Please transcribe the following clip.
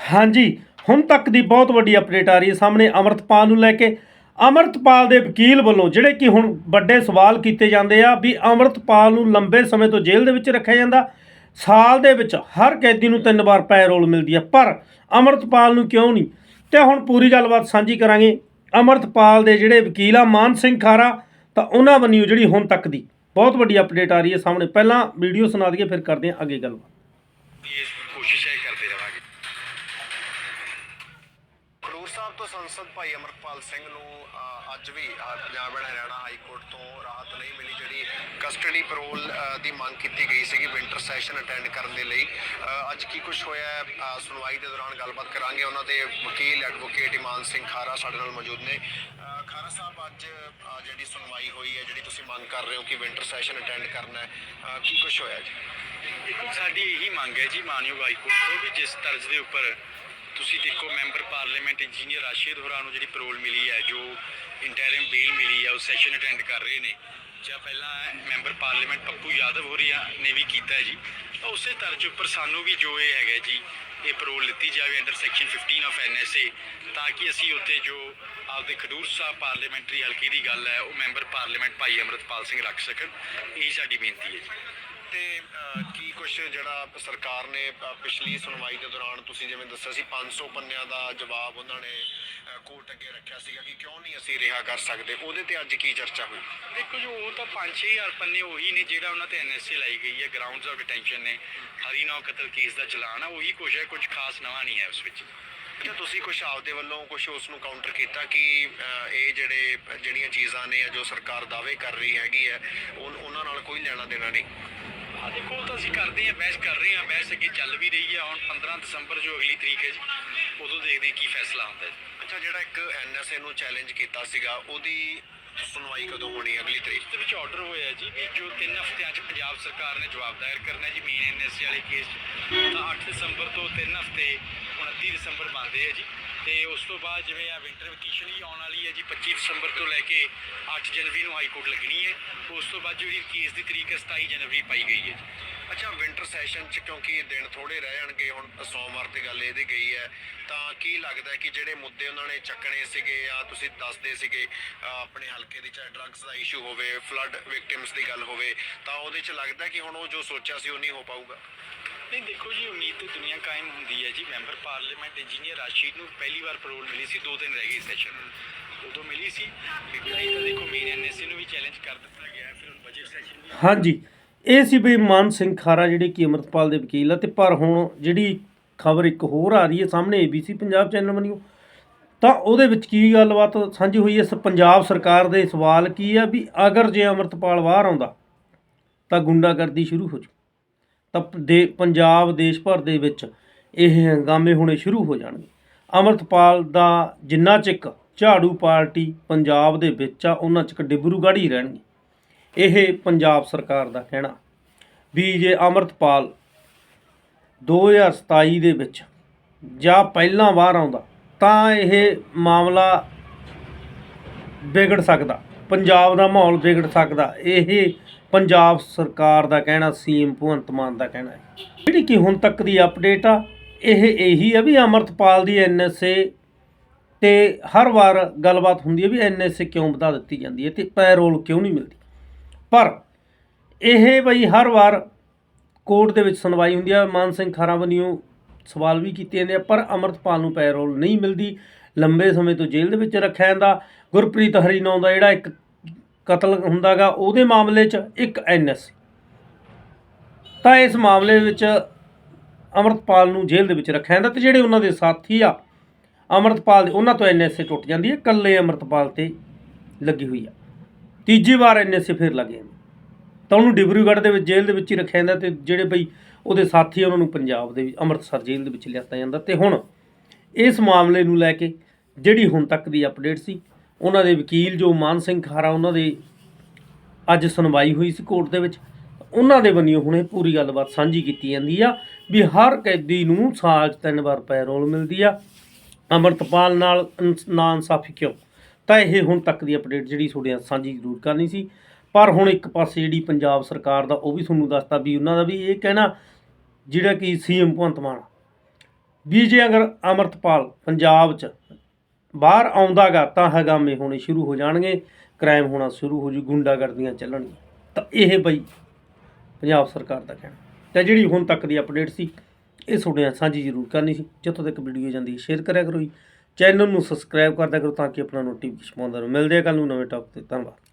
ਹਾਂਜੀ, ਹੁਣ ਤੱਕ ਦੀ ਬਹੁਤ ਵੱਡੀ ਅਪਡੇਟ ਆ ਰਹੀ ਹੈ ਸਾਹਮਣੇ ਅਮਰਤਪਾਲ ਨੂੰ ਲੈ ਕੇ। ਅਮਰਤਪਾਲ ਦੇ ਵਕੀਲ ਵੱਲੋਂ ਜਿਹੜੇ ਕਿ ਹੁਣ ਵੱਡੇ ਸਵਾਲ ਕੀਤੇ ਜਾਂਦੇ ਆ ਵੀ ਅਮਰਤਪਾਲ ਨੂੰ ਲੰਬੇ ਸਮੇਂ ਤੋਂ ਜੇਲ੍ਹ ਦੇ ਵਿੱਚ ਰੱਖਿਆ ਜਾਂਦਾ। ਸਾਲ ਦੇ ਵਿੱਚ ਹਰ ਕੈਦੀ ਨੂੰ ਤਿੰਨ ਵਾਰ ਪੈਰੋਲ ਮਿਲਦੀ ਹੈ ਪਰ ਅਮਰਤਪਾਲ ਨੂੰ ਕਿਉਂ ਨਹੀਂ? ਤੇ ਹੁਣ ਪੂਰੀ ਗੱਲਬਾਤ ਸਾਂਝੀ ਕਰਾਂਗੇ ਅਮਰਤਪਾਲ ਦੇ ਜਿਹੜੇ ਵਕੀਲ ਆ ਮਾਨ ਸਿੰਘ ਖਾਰਾ, ਤਾਂ ਉਹਨਾਂ ਵੱਲੋਂ ਜਿਹੜੀ ਹੁਣ ਤੱਕ ਦੀ ਬਹੁਤ ਵੱਡੀ ਅਪਡੇਟ ਆ ਰਹੀ ਹੈ ਸਾਹਮਣੇ। ਪਹਿਲਾਂ ਵੀਡੀਓ ਸੁਣਾ ਦਈਏ, ਫਿਰ ਕਰਦੇ ਹਾਂ ਅੱਗੇ ਗੱਲਬਾਤ। ਕੋਸ਼ਿਸ਼ ਹੈ ਸਾਹਿਬ, ਤੋਂ ਸੰਸਦ ਭਾਈ ਅਮਰਪਾਲ ਸਿੰਘ ਨੂੰ ਅੱਜ ਵੀ Punjab and Haryana high court ਤੋਂ ਰਾਹਤ ਨਹੀਂ ਮਿਲੀ, ਜਿਹੜੀ ਕਸਟਡੀ ਪੈਰੋਲ ਦੀ ਮੰਗ ਕੀਤੀ ਗਈ ਸੀਗੀ ਵਿੰਟਰ ਸੈਸ਼ਨ ਅਟੈਂਡ ਕਰਨ ਦੇ ਲਈ। ਅੱਜ ਕੀ ਕੁਝ ਹੋਇਆ ਸੁਣਵਾਈ ਦੇ ਦੌਰਾਨ ਗੱਲਬਾਤ ਕਰਾਂਗੇ। ਉਹਨਾਂ ਦੇ ਵਕੀਲ ਐਡਵੋਕੇਟ ਇਮਾਨ ਸਿੰਘ ਖਾਰਾ ਸਾਡੇ ਨਾਲ ਮੌਜੂਦ ਨੇ। ਖਾਰਾ ਸਾਹਿਬ, ਅੱਜ ਜਿਹੜੀ ਸੁਣਵਾਈ ਹੋਈ ਹੈ, ਜਿਹੜੀ ਤੁਸੀਂ ਮੰਗ ਕਰ ਰਹੇ ਹੋ ਕਿ ਵਿੰਟਰ ਸੈਸ਼ਨ ਅਟੈਂਡ ਕਰਨਾ ਹੈ ਕੀ ਕੁਝ ਹੋਇਆ ਜੀ? ਦੇਖੋ, ਸਾਡੀ ਇਹੀ ਮੰਗ ਹੈ ਜੀ ਮਾਨਯੋਗ ਹਾਈ ਕੋਰਟ ਤੋਂ ਵੀ ਜਿਸ ਤਰਜ਼ ਦੇ ਉੱਪਰ ਤੁਸੀਂ ਦੇਖੋ ਮੈਂਬਰ ਪਾਰਲੀਮੈਂਟ ਇੰਜੀਨੀਅਰ ਰਾਸ਼ਿਦ ਹੋਰਾਂ ਨੂੰ ਜਿਹੜੀ ਪੈਰੋਲ ਮਿਲੀ ਹੈ, ਜੋ ਇੰਟਰਮ ਬੇਲ ਮਿਲੀ ਹੈ, ਉਹ ਸੈਸ਼ਨ ਅਟੈਂਡ ਕਰ ਰਹੇ ਨੇ। ਜਾਂ ਪਹਿਲਾਂ ਮੈਂਬਰ ਪਾਰਲੀਮੈਂਟ ਪੱਪੂ ਯਾਦਵ ਹੋਰੀਆਂ ਨੇ ਵੀ ਕੀਤਾ ਜੀ। ਤਾਂ ਉਸੇ ਤਰਜ਼ ਉੱਪਰ ਸਾਨੂੰ ਵੀ ਜੋ ਇਹ ਹੈਗਾ ਜੀ, ਇਹ ਪੈਰੋਲ ਦਿੱਤੀ ਜਾਵੇ ਅੰਡਰ ਸੈਕਸ਼ਨ 15 ਆਫ ਐਨਐਸਏ ਤਾਂ ਕਿ ਅਸੀਂ ਉੱਤੇ ਜੋ ਆਪਦੇ ਖਡੂਰ ਸਾਹਿਬ ਪਾਰਲੀਮੈਂਟਰੀ ਹਲਕੇ ਦੀ ਗੱਲ ਹੈ, ਉਹ ਮੈਂਬਰ ਪਾਰਲੀਮੈਂਟ ਭਾਈ ਅਮਰਤਪਾਲ ਸਿੰਘ ਰੱਖ ਸਕਣ। ਇਹ ਸਾਡੀ ਬੇਨਤੀ ਹੈ ਜੀ। ਤੇ ਕੀ ਕੁਝ ਜਿਹੜਾ ਸਰਕਾਰ ਨੇ ਪਿਛਲੀ ਸੁਣਵਾਈ ਦੇ ਦੌਰਾਨ ਤੁਸੀਂ ਜਿਵੇਂ ਦੱਸਿਆ ਸੀ 500 ਪੰਨਿਆਂ ਦਾ ਜਵਾਬ ਉਹਨਾਂ ਨੇ ਕੋਰਟ ਅੱਗੇ ਰੱਖਿਆ ਸੀਗਾ ਕਿ ਕਿਉਂ ਨਹੀਂ ਅਸੀਂ ਰਿਹਾ ਕਰ ਸਕਦੇ? ਉਹਦੇ ਤੇ ਅੱਜ ਕੀ ਚਰਚਾ ਹੋਈ? ਦੇਖੋ ਜੋ ਉਹ ਤਾਂ 5-6000 ਪੰਨੇ ਉਹੀ ਨੇ ਜਿਹੜਾ ਉਹਨਾਂ ਤੇ ਐਨਐਸਏ ਲਾਈ ਗਈ ਹੈ ਗਰਾਊਂਡਸ ਆਫ ਡਿਟੈਂਸ਼ਨ ਨੇ। ਹਰੀ ਨੌ ਕਤਲ ਕੇਸ ਦਾ ਚਲਾਨ ਆ ਉਹੀ ਕੁਝ ਹੈ ਕੁਝ ਖਾਸ ਨਵਾਂ ਨਹੀਂ ਹੈ ਉਸ ਵਿੱਚ। ਅੱਛਾ ਤੁਸੀਂ ਕੁਝ ਆਪਦੇ ਵੱਲੋਂ ਕੁਝ ਉਸ ਨੂੰ ਕਾਊਂਟਰ ਕੀਤਾ ਕਿ ਇਹ ਜਿਹੜੇ ਜਿਹੜੀਆਂ ਚੀਜ਼ਾਂ ਨੇ ਜੋ ਸਰਕਾਰ ਦਾਅਵੇ ਕਰ ਰਹੀ ਹੈਗੀ ਹੈ ਉਹ- ਉਹਨਾਂ ਨਾਲ ਕੋਈ ਲੈਣਾ ਦੇਣਾ ਨਹੀਂ? ਆ ਦੇਖੋ ਉਹ ਤਾਂ ਅਸੀਂ ਕਰਦੇ ਹਾਂ ਬਹਿਸ ਕਰ ਰਹੇ ਹਾਂ ਬਹਿਸ ਅੱਗੇ ਚੱਲ ਵੀ ਰਹੀ ਹੈ। ਹੁਣ 15 ਦਸੰਬਰ ਜੋ ਅਗਲੀ ਤਰੀਕ ਹੈ ਜੀ ਉਦੋਂ ਦੇਖਦੇ ਕੀ ਫੈਸਲਾ ਹੁੰਦਾ ਹੈ। ਅੱਛਾ ਜਿਹੜਾ ਇੱਕ ਐਨਐਸਏ ਨੂੰ ਚੈਲੰਜ ਕੀਤਾ ਸੀਗਾ ਉਹਦੀ ਸੁਣਵਾਈ ਕਦੋਂ ਹੋਣੀ ਹੈ ਅਗਲੀ ਤਰੀਕ? ਦੇ ਵਿੱਚ ਆਰਡਰ ਹੋਇਆ ਜੀ ਵੀ ਜੋ 3 ਹਫ਼ਤਿਆਂ 'ਚ ਪੰਜਾਬ ਸਰਕਾਰ ਨੇ ਜਵਾਬ ਦਾਇਰ ਕਰਨਾ ਜੀ ਮੇਨ ਐਨਐਸਏ ਵਾਲੇ ਕੇਸ 'ਚ। ਤਾਂ 8 ਦਸੰਬਰ ਤੋਂ 3 ਹਫ਼ਤੇ 29 ਦਸੰਬਰ ਬੰਦੇ ਹੈ ਜੀ। ਤੇ ਉਸ ਤੋਂ ਬਾਅਦ ਜਿਵੇਂ ਆ ਵਿੰਟਰ ਵਕੇਸ਼ਨ ਵੀ ਆਉਣ ਵਾਲੀ ਹੈ ਜੀ 25 ਦਸੰਬਰ ਤੋਂ ਲੈ ਕੇ 8 ਜਨਵਰੀ ਨੂੰ ਹਾਈ ਕੋਰਟ ਲੱਗਣੀ ਹੈ ਉਸ ਤੋਂ ਬਾਅਦ ਜਿਹੜੀ ਕੇਸ ਦੀ ਤਰੀਕ ਹੈ 27 ਜਨਵਰੀ ਪਾਈ ਗਈ ਹੈ ਜੀ। ਅੱਛਾ ਵਿੰਟਰ ਸੈਸ਼ਨ ਚ ਕਿਉਂਕਿ ਦਿਨ ਥੋੜੇ ਰਹਿ ਜਾਣਗੇ, ਹੁਣ ਸੋਮਵਾਰ ਤੇ ਗੱਲ ਇਹਦੀ ਗਈ ਹੈ ਤਾਂ ਕੀ ਲੱਗਦਾ ਕਿ ਜਿਹੜੇ ਮੁੱਦੇ ਉਹਨਾਂ ਨੇ ਚੱਕਣੇ ਸੀਗੇ ਜਾਂ ਤੁਸੀਂ ਦੱਸਦੇ ਸੀਗੇ ਆਪਣੇ ਹਲਕੇ ਦੀ ਚਾਹੇ ਡਰੱਗਸ ਦਾ ਇਸ਼ੂ ਹੋਵੇ ਫਲੱਡ ਵਿਕਟਿਮਸ ਦੀ ਗੱਲ ਹੋਵੇ, ਤਾਂ ਉਹਦੇ ਚ ਲੱਗਦਾ ਕਿ ਹੁਣ ਉਹ ਜੋ ਸੋਚਿਆ ਸੀ ਉਹ ਨਹੀਂ ਹੋ ਪਾਊਗਾ? ਨਹੀਂ ਦੇਖੋ ਜੀ ਉਮੀਦ ਤੇ ਦੁਨੀਆ ਕਾਇਮ ਹੁੰਦੀ ਹੈ ਜੀ। ਮੈਂਬਰ ਪਾਰਲੀਮੈਂਟ ਇੰਜੀਨੀਅਰ ਰਾਸ਼ੀਦ ਨੂੰ ਪਹਿਲੀ ਵਾਰ ਪੈਰੋਲ ਮਿਲੀ ਸੀ ਦੋ ਦਿਨ ਰਹਿ ਗਏ ਸੈਸ਼ਨ ਉਦੋਂ ਮਿਲੀ ਸੀ। ਨਹੀਂ ਤਾਂ ਦੇਖੋ ਮੇਨ ਐਨਐਸਸੀ ਨੂੰ ਵੀ ਚੈਲੰਜ ਕਰ ਦਿੱਤਾ ਗਿਆ ਹੈ, ਫਿਰ ਬਜਟ ਸੈਸ਼ਨ ਵੀ ਹਾਂਜੀ। ਇਹ ਸੀ ਵੀ ਮਾਨ ਸਿੰਘ ਖਾਰਾ ਜਿਹੜੇ ਕਿ ਅਮਰਤਪਾਲ ਦੇ ਵਕੀਲ ਆ ਤੇ ਪਰ ਹੁਣ ਜਿਹੜੀ ਖਬਰ ਇੱਕ ਹੋਰ ਆ ਰਹੀ ਹੈ ਸਾਹਮਣੇ ABC ਪੰਜਾਬ ਚੈਨਲ ਵੱਲੋਂ ਤਾਂ ਉਹਦੇ ਵਿੱਚ ਕੀ ਗੱਲਬਾਤ ਸਾਂਝੀ ਹੋਈ ਹੈ? ਪੰਜਾਬ ਸਰਕਾਰ ਦੇ ਸਵਾਲ ਕੀ ਆ ਵੀ ਅਗਰ ਜੇ ਅਮਰਤਪਾਲ ਬਾਹਰ ਆਉਂਦਾ ਤਾਂ ਗੁੰਡਾਗਰਦੀ ਸ਼ੁਰੂ ਹੋ ਜੂ। ਤਾਂ ਦੇ ਪੰਜਾਬ ਦੇਸ਼ ਭਰ ਦੇ ਵਿੱਚ ਇਹ ਹੰਗਾਮੇ ਹੋਣੇ ਸ਼ੁਰੂ ਹੋ ਜਾਣਗੇ। ਅਮਰਤਪਾਲ ਦਾ ਜਿੰਨਾ ਚਿਕ ਝਾੜੂ ਪਾਰਟੀ ਪੰਜਾਬ ਦੇ ਵਿੱਚ ਆ, ਉਹਨਾਂ ਚਿਕ ਡਿਬਰੂਗੜ੍ਹ ਹੀ ਰਹਿਣਗੇ। ਇਹ ਪੰਜਾਬ ਸਰਕਾਰ ਦਾ ਕਹਿਣਾ। ਵੀ ਜੇ ਅਮਰਤਪਾਲ 2027 ਦੇ ਵਿੱਚ ਜਾਂ ਪਹਿਲਾਂ ਬਾਹਰ ਆਉਂਦਾ, ਤਾਂ ਇਹ ਮਾਮਲਾ ਵਿਗੜ ਸਕਦਾ, ਪੰਜਾਬ ਦਾ ਮਾਹੌਲ ਵਿਗੜ ਸਕਦਾ। ਇਹ ਪੰਜਾਬ ਸਰਕਾਰ ਦਾ ਕਹਿਣਾ, ਸੀਐਮ ਭਗਵੰਤ ਮਾਨ ਦਾ ਕਹਿਣਾ ਹੈ। ਜਿਹੜੀ ਕਿ ਹੁਣ ਤੱਕ ਦੀ ਅਪਡੇਟ ਆ, ਇਹ ਇਹੀ ਆ ਵੀ ਅਮਰਤਪਾਲ ਦੀ ਐਨਐਸਏ ਤੇ ਹਰ ਵਾਰ ਗੱਲਬਾਤ ਹੁੰਦੀ ਹੈ ਵੀ ਐਨਐਸਏ ਕਿਉਂ ਵਧਾ ਦਿੱਤੀ ਜਾਂਦੀ ਹੈ ਤੇ ਪੈਰੋਲ ਕਿਉਂ ਨਹੀਂ ਮਿਲਦੀ। ਪਰ ਇਹ ਬਈ ਹਰ ਵਾਰ ਕੋਰਟ ਦੇ ਵਿੱਚ ਸੁਣਵਾਈ ਹੁੰਦੀ ਆ, ਮਾਨ ਸਿੰਘ ਖਾਰਾ ਵੱਲੋਂ ਸਵਾਲ ਵੀ ਕੀਤੇ ਜਾਂਦੇ ਆ, ਪਰ ਅਮਰਤਪਾਲ ਨੂੰ ਪੈਰੋਲ ਨਹੀਂ ਮਿਲਦੀ। ਲੰਬੇ ਸਮੇਂ ਤੋਂ ਜੇਲ੍ਹ ਦੇ ਵਿੱਚ ਰੱਖਿਆ ਜਾਂਦਾ। ਗੁਰਪ੍ਰੀਤ ਹਰੀਨੌਂ ਦਾ ਜਿਹੜਾ ਇੱਕ ਕਤਲ ਹੁੰਦਾਗਾ ਉਹਦੇ ਮਾਮਲੇ 'ਚ ਇੱਕ ਐਨਐਸ ਤਾਂ ਇਸ ਮਾਮਲੇ ਵਿੱਚ ਅਮਰਤਪਾਲ ਨੂੰ ਜੇਲ੍ਹ ਦੇ ਵਿੱਚ ਰੱਖਿਆ ਜਾਂਦਾ ਤੇ ਜਿਹੜੇ ਉਹਨਾਂ ਦੇ ਸਾਥੀ ਆ ਅਮਰਤਪਾਲ ਦੇ ਉਹਨਾਂ ਤੋਂ ਐਨਐਸਏ ਟੁੱਟ ਜਾਂਦੀ ਹੈ ਇਕੱਲੇ ਅਮਰਤਪਾਲ ਤੇ ਲੱਗੀ ਹੋਈ ਆ। ਤੀਜੀ ਵਾਰ ਐਨਐਸਏ ਫਿਰ ਲੱਗੇ ਜਾਂਦੀ ਤਾਂ ਉਹਨੂੰ ਡਿਬਰੂਗੜ੍ਹ ਦੇ ਵਿੱਚ ਜੇਲ੍ਹ ਦੇ ਵਿੱਚ ਹੀ ਰੱਖਿਆ ਜਾਂਦਾ ਤੇ ਜਿਹੜੇ ਬਈ ਉਹਦੇ ਸਾਥੀ ਆ, ਉਹਨਾਂ ਨੂੰ ਪੰਜਾਬ ਦੇ ਅੰਮ੍ਰਿਤਸਰ ਜੇਲ੍ਹ ਦੇ ਵਿੱਚ ਲਿਆਤਾ ਜਾਂਦਾ ਤੇ ਹੁਣ ਇਸ ਮਾਮਲੇ ਨੂੰ ਲੈ ਕੇ ਜਿਹੜੀ ਹੁਣ ਤੱਕ ਦੀ ਅਪਡੇਟ ਸੀ ਉਹਨਾਂ ਦੇ ਵਕੀਲ ਜੋ ਮਾਨ ਸਿੰਘ ਖਾਰਾ, ਉਹਨਾਂ ਦੇ ਅੱਜ ਸੁਣਵਾਈ ਹੋਈ ਸੀ ਕੋਰਟ ਦੇ ਵਿੱਚ, ਉਹਨਾਂ ਦੇ ਵੱਲੋਂ ਹੁਣੇ ਪੂਰੀ ਗੱਲਬਾਤ ਸਾਂਝੀ ਕੀਤੀ ਜਾਂਦੀ ਆ ਵੀ ਹਰ ਕੈਦੀ ਨੂੰ ਸਾਲ 'ਚ ਤਿੰਨ ਵਾਰ ਪੈਰੋਲ ਮਿਲਦੀ ਆ। ਅਮਰਤਪਾਲ ਨਾਲ ਇਨਸ- ਨਾ ਇਨਸਾਫੀ ਕਿਉਂ? ਤਾਂ ਇਹ ਹੁਣ ਤੱਕ ਦੀ ਅਪਡੇਟ ਜਿਹੜੀ ਤੁਹਾਡੇ ਨਾਲ ਸਾਂਝੀ ਜ਼ਰੂਰ ਕਰਨੀ ਸੀ। ਪਰ ਹੁਣ ਇੱਕ ਪਾਸੇ ਜਿਹੜੀ ਪੰਜਾਬ ਸਰਕਾਰ ਦਾ ਉਹ ਵੀ ਤੁਹਾਨੂੰ ਦੱਸਤਾ ਵੀ ਉਹਨਾਂ ਦਾ ਵੀ ਇਹ ਕਹਿਣਾ, ਜਿਹੜਾ ਕਿ ਸੀਐਮ ਭਗਵੰਤ ਮਾਨ, ਵੀ ਜੇ ਅਗਰ ਅਮਰਤਪਾਲ ਪੰਜਾਬ 'ਚ ਬਾਹਰ ਆਉਂਦਾਗਾ ਤਾਂ ਹਗਾਮੇ ਹੋਣੇ ਸ਼ੁਰੂ ਹੋ ਜਾਣਗੇ, ਕ੍ਰਾਈਮ ਹੋਣਾ ਸ਼ੁਰੂ ਹੋ ਜੂ, ਗੁੰਡਾਗਰਦੀਆਂ ਚੱਲਣਗੀਆਂ। ਤਾਂ ਇਹ ਬਈ ਪੰਜਾਬ ਸਰਕਾਰ ਦਾ ਕਹਿਣਾ। ਤੇ ਜਿਹੜੀ ਹੁਣ ਤੱਕ ਦੀ ਅਪਡੇਟ ਸੀ, ਇਹ ਤੁਹਾਡੇ ਨਾਲ ਸਾਂਝੀ ਜ਼ਰੂਰ ਕਰਨੀ ਸੀ। ਜਦੋਂ ਤੱਕ ਵੀਡੀਓ ਜਾਂਦੀ ਸ਼ੇਅਰ ਕਰਿਆ ਕਰੋ ਜੀ। ਚੈਨਲ ਨੂੰ ਸਬਸਕ੍ਰਾਈਬ ਕਰਦਿਆ ਕਰੋ ਤਾਂ ਕਿ ਆਪਣਾ ਨੋਟੀਫਿਕੇਸ਼ਨ ਪਾਉਂਦਾ ਰਹੇ। ਮਿਲਦੇ ਆ ਕੱਲ ਨੂੰ ਨਵੇਂ ਟੌਪ ਤੇ। ਧੰਨਵਾਦ।